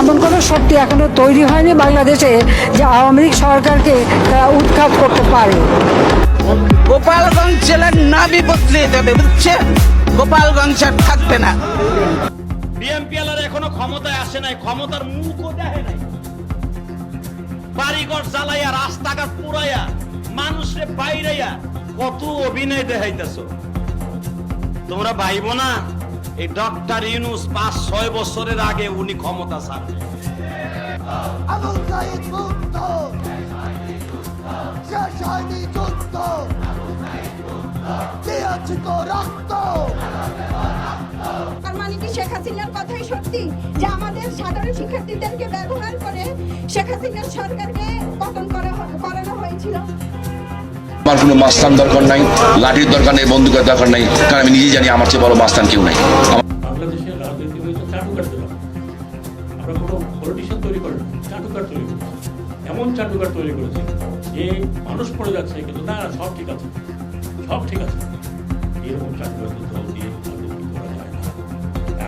এমন কোনো শক্তি এখনও তৈরি হয়নি বাংলাদেশে যে আওয়ামী লীগ সরকারকে তারা উৎখাত করতে পারে। গোপালগঞ্জ জেলার নাবি বদলে দেবে বুঝছেন গোপালগঞ্জ আর থাকবে না। বিএমপি এলার এখনও ক্ষমতায় আসে নাই ক্ষমতার মুখও দেখে নাই। বাড়িঘর জ্বালাইয়া রাস্তাঘাট পুরাইয়া মানুষরে বাইরাইয়া কত অভিনয় দেখাইতেছ। তোমরা ভাইব না? এই ডক্টর ইউনুস পাঁচ ছয় বছরের আগে উনি ক্ষমতা তার মানে কি শেখ হাসিনার কথাই সত্যি? যে আমাদের সাধারণ শিক্ষার্থীদেরকে ব্যবহার করে শেখ হাসিনার সরকারকে পতন করা করানো হয়েছিল? আমার কোনো মাস্তান দরকার নাই, লাঠির দরকার নেই, বন্দুকের দরকার নাই, কারণ আমি নিজেই জানি আমার চেয়ে বড় মাস্তান কেউ নাই। চাটুকার চাটুকার এমন চাটুকার তৈরি করেছে যে মানুষ পড়ে যাচ্ছে, কিন্তু না, সব ঠিক আছে। সব ঠিক আছে।